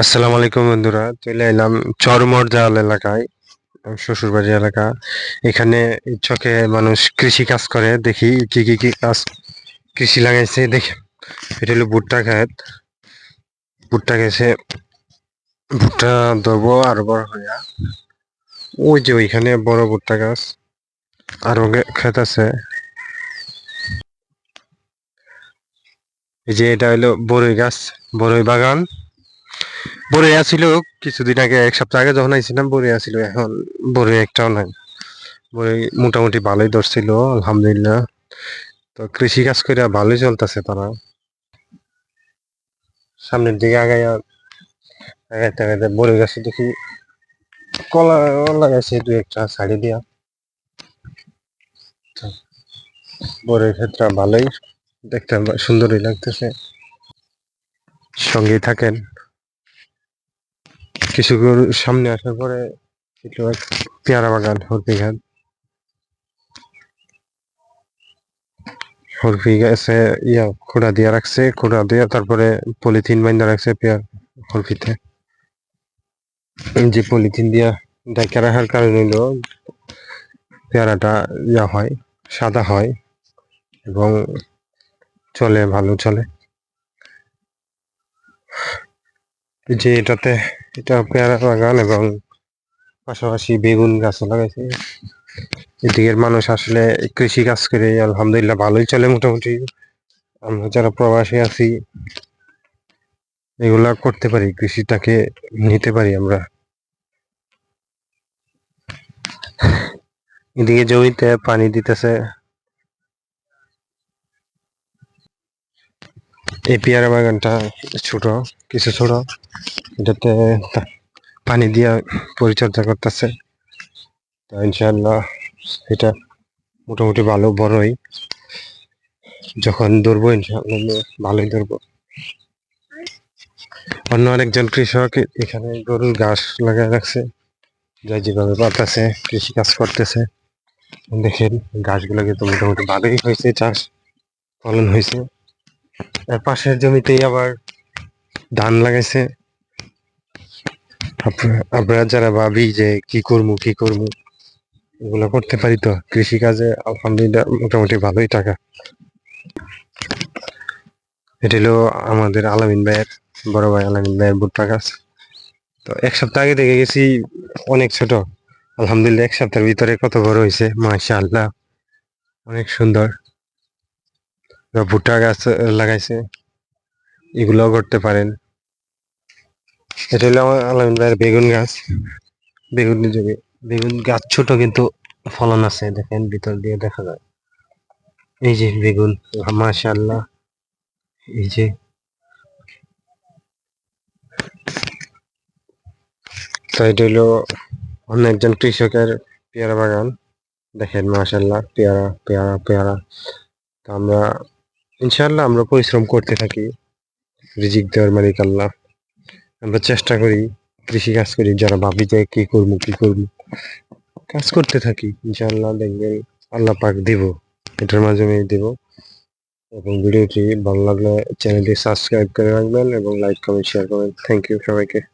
আসসালামু আলাইকুম বন্ধুরা, চলে এলাম চরমরজাল এলাকায়, শ্বশুরবাড়ি এলাকা। এখানে চকে মানুষ কৃষি কাজ করে, দেখি কি কি কি কাজ কৃষি লাগাইছে, দেখি। এটা হলো ভুট্টা ক্ষেত। ভুট্টা গেছে ভুট্টা ধরবো আর বড় হইয়া। ওই যে ওইখানে বড় ভুট্টা গাছ, আরও ক্ষেত আছে। এই যে এটা হলো বড়ই গাছ বড়ই বাগান। বড়ই আছিল কিছুদিন আগে, এক সপ্তাহ আগে যখন আইছিলাম বড়ই আছিল এখন। বড়ই একটাও নাই বড়ই মোটামুটি ভালোই ধরছিল আলহামদুলিল্লাহ। তো কৃষি কাজ করে ভালোই চলতেছে তারা। সামনের দিকে আগাইয়া, আগাইতে আগাইতে গাছে দেখি কলা লাগাইছে দু একটা সাইডে দিয়া। বড়ই ক্ষেত্রে ভালোই, দেখতে সুন্দরই লাগতেছে। সঙ্গেই থাকেন। কিছু সামনে আসার পরে পেয়ারা বাগান হরপি ঘাট হরপি গাছে, ইয়া খোড়া দিয়া রাখছে, খোড়া দিয়া তারপরে পলিথিন বাইন্দা রাখছে পেয়ার হরপিতে যে পলিথিন দিয়া ডাইকা রাখার কারণ হইল পেয়ারাটা ইয়া হয়, সাদা হয় এবং চলে, ভালো চলে। যে এটাতে, এটা পেয়ারা বাগান এবং পাশাপাশি বেগুন গাছও লাগাইছে। এদিকের মানুষ আসলে কৃষি কাজ করে, আলহামদুলিল্লাহ ভালোই চলে মোটামুটি। আমরা যারা প্রবাসী আছি, এগুলা করতে পারি, কৃষিটাকে নিতে পারি আমরা। এদিকে জমিতে পানি দিতেছে। এই পেয়ারা বাগানটা ছোট, কিছু ছোট। এটাতে পানি দিয়া পরিচর্যা করতেছে। তো ইনশাল্লাহ এটা মোটামুটি ভালো, বড়ই। যখন ধরবো ইনশাল্লাহ ভালোই ধরবো। অন্য আরেকজন কৃষক এখানে গরুর ঘাস লাগায় রাখছে। যা যেভাবে পাতাছে কৃষি কাজ করতেছে। দেখেন গাছগুলো তো মোটামুটি ভালোই হয়েছে, চাষ ফলন হয়েছে। পাশের জমিতেই আবার ধান লাগাইছে। আপনারা যারা ভাবি যে কি করব কি করব এগুলো করতে পারি তো। কৃষি কাজে আলহামদুলিল্লাহ মোটামুটি ভালোই টাকা। এটা হলো আমাদের আলামিন ভাইয়ের, বড় ভাই আলামিন ভাইয়ের ভুট্টা গাছ। তো এক সপ্তাহ আগে দেখে গেছি অনেক ছোট। আলহামদুলিল্লাহ এক সপ্তাহের ভিতরে কত বড় হয়েছে মাশা আল্লাহ অনেক সুন্দর। ভুট্টা গাছ লাগাইছে, এগুলোও করতে পারেন। এটা হলো আমার আলামিন ভাইয়ের বেগুন গাছ। বেগুন জমি বেগুন গাছ ছোট কিন্তু ফলন আছে, দেখেন ভিতর দিয়ে দেখা যায়। এই যে বেগুন, মাশাআল্লাহ। এই যে। এটা হলো অন্য একজন কৃষকের পেয়ারা বাগান। দেখেন মাশাল্লাহ পেয়ারা পেয়ারা পেয়ারা। তো আমরা ইনশাল্লাহ আমরা পরিশ্রম করতে থাকি। রিজিক দেওয়ার মালিক আল্লাহ। আমরা চেষ্টা করি, কৃষি কাজ করি, যারা ভাবি যে কি করব কি করব। কাজ করতে থাকি ইনশাল্লাহ দেখবেন আল্লাহ পাক দিব। এটার মাধ্যমে দিব। এবং ভিডিওটি ভালো লাগলে চ্যানেলটি সাবস্ক্রাইব করে রাখবেন এবং লাইক, কমেন্ট, শেয়ার করবেন। থ্যাংক ইউ সবাইকে।